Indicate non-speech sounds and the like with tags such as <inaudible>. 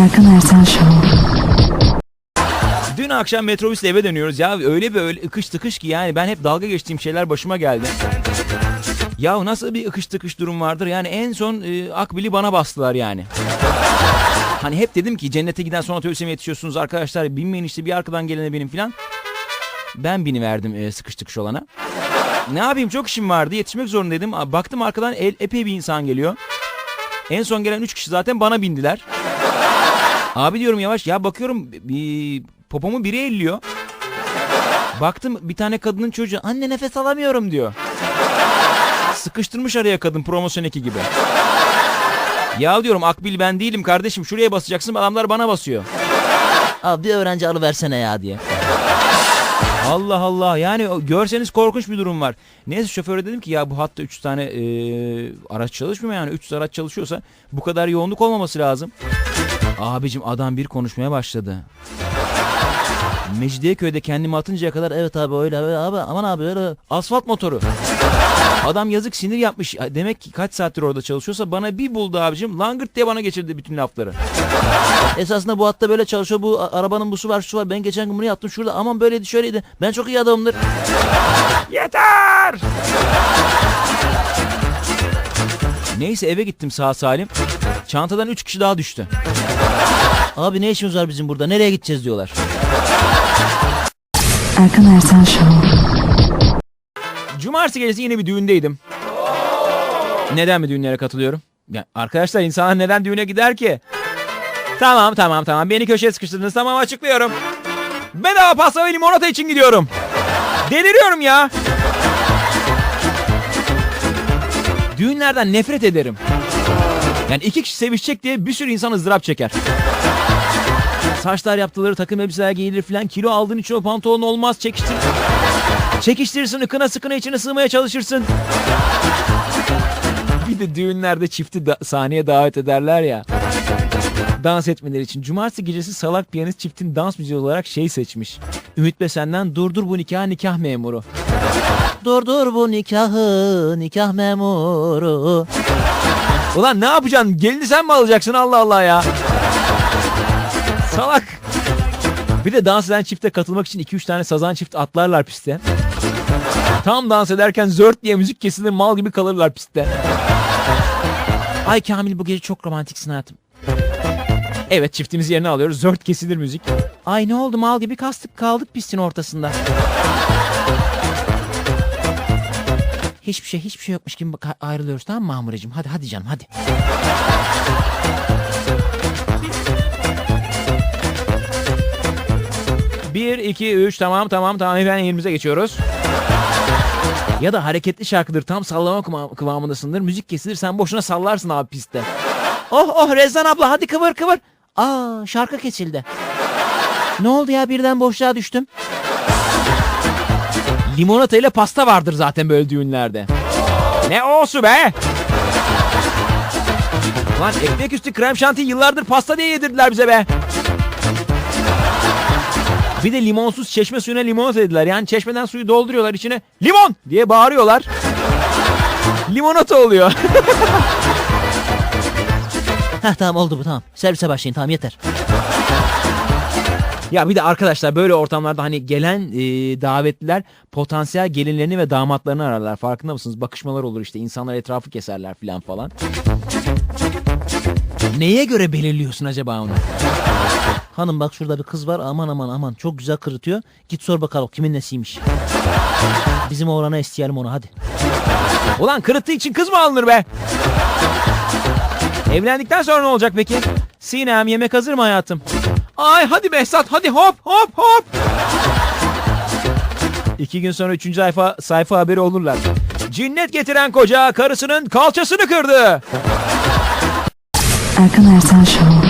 Erkan Ersen Show. Dün akşam metrobüsle eve dönüyoruz ya öyle bir öyle ıkış tıkış ki yani ben hep dalga geçtiğim şeyler başıma geldi. Ya nasıl bir ıkış tıkış durum vardır yani en son e, Akbil'i bana bastılar yani. Hani hep dedim ki cennete giden son otobüse yetişiyorsunuz arkadaşlar binmeyin işte bir arkadan gelene benim filan. Ben biniverdim e, sıkış tıkış olana. Ne yapayım çok işim vardı yetişmek zorundaydım. Baktım arkadan el, epey bir insan geliyor. En son gelen 3 kişi zaten bana bindiler. Abi diyorum yavaş ya bakıyorum bir popomu biri elliyor. Baktım bir tane kadının çocuğu anne nefes alamıyorum diyor. Sıkıştırmış araya kadın promosyon eki gibi. Ya diyorum Akbil ben değilim kardeşim şuraya basacaksın adamlar bana basıyor. Abi bir öğrenci alıversene ya diye. Allah Allah yani görseniz korkunç bir durum var. Neyse şoföre dedim ki ya bu hatta 3 tane e, araç çalışmıyor yani 3 araç çalışıyorsa bu kadar yoğunluk olmaması lazım. Abicim adam bir konuşmaya başladı. Mecidiyeköy'de kendimi atıncaya kadar evet abi öyle öyle abi aman abi öyle asfalt motoru. Adam yazık sinir yapmış. Demek ki kaç saattir orada çalışıyorsa bana bir buldu abicim. Langırt diye bana geçirdi bütün lafları. Esasında bu hatta böyle çalışıyor. Bu arabanın busu var şu var. Ben geçen gün bunu yaptım şurada. Aman böyleydi şöyleydi. Ben çok iyi adamımdır. Yeter! Neyse eve gittim sağ salim. Çantadan 3 kişi daha düştü. Abi ne işimiz var bizim burada? Nereye gideceğiz diyorlar. Erkan Ersen Show. Cumartesi gecesi yine bir düğündeydim. Neden mi düğünlere katılıyorum? Ya arkadaşlar insanlar neden düğüne gider ki? Tamam tamam tamam beni köşeye sıkıştırdınız tamam açıklıyorum. Bedava pasta ve limonata için gidiyorum. Deliriyorum ya. Düğünlerden nefret ederim. Yani iki kişi sevişecek diye bir sürü insan ızdırap çeker. Saçlar yaptıları takım elbiseler giyilir filan kilo aldığın için o pantolon olmaz çekiştir. Çekiştirirsin ıkına sıkına içine sığmaya çalışırsın. Bir de düğünlerde çifti da- sahneye davet ederler ya. Dans etmeleri için. Cumartesi gecesi salak piyanist çiftin dans müziği olarak şey seçmiş. Ümit Besen'den Durdur bu nikah nikah memuru. Dur dur bu nikahı nikah memuru. Ulan ne yapacaksın? Gelini sen mi alacaksın Allah Allah ya? Salak. Bir de dans eden çifte katılmak için 2-3 tane sazan çift atlarlar piste. Tam dans ederken zört diye müzik kesilir mal gibi kalırlar pistte. Ay Kamil bu gece çok romantiksin hayatım. Evet çiftimizi yerine alıyoruz. Zört kesilir müzik. Ay ne oldu mal gibi kastık kaldık pistin ortasında. Hiçbir şey hiçbir şey yokmuş gibi ayrılıyoruz tamam mı Mahmure'cim? Hadi hadi canım hadi. Bir, iki, üç tamam tamam tamam efendim yerimize geçiyoruz. Ya da hareketli şarkıdır tam sallama kıva- kıvamındasındır. Müzik kesilir sen boşuna sallarsın abi pistte. Oh oh Rezan abla hadi kıvır kıvır. Aa şarkı kesildi. Ne oldu ya birden boşluğa düştüm. Limonata ile pasta vardır zaten böyle düğünlerde. Ne olsu be? Lan ekmek üstü krem şanti yıllardır pasta diye yedirdiler bize be. Bir de limonsuz çeşme suyuna limonata dediler. Yani çeşmeden suyu dolduruyorlar içine limon diye bağırıyorlar. Limonata oluyor. <laughs> Heh tamam oldu bu tamam. Servise başlayın tamam yeter. Ya bir de arkadaşlar böyle ortamlarda hani gelen e, davetliler potansiyel gelinlerini ve damatlarını ararlar. Farkında mısınız? Bakışmalar olur işte. insanlar etrafı keserler falan falan. Neye göre belirliyorsun acaba onu? Hanım bak şurada bir kız var aman aman aman çok güzel kırıtıyor. Git sor bakalım kimin nesiymiş. Bizim oğlana isteyelim onu hadi. Ulan kırıttığı için kız mı alınır be? Evlendikten sonra ne olacak peki? Sinem yemek hazır mı hayatım? Ay hadi Behzat hadi hop hop hop. İki gün sonra üçüncü sayfa, sayfa haberi olurlar. Cinnet getiren koca karısının kalçasını kırdı. Erkan Ersen Show.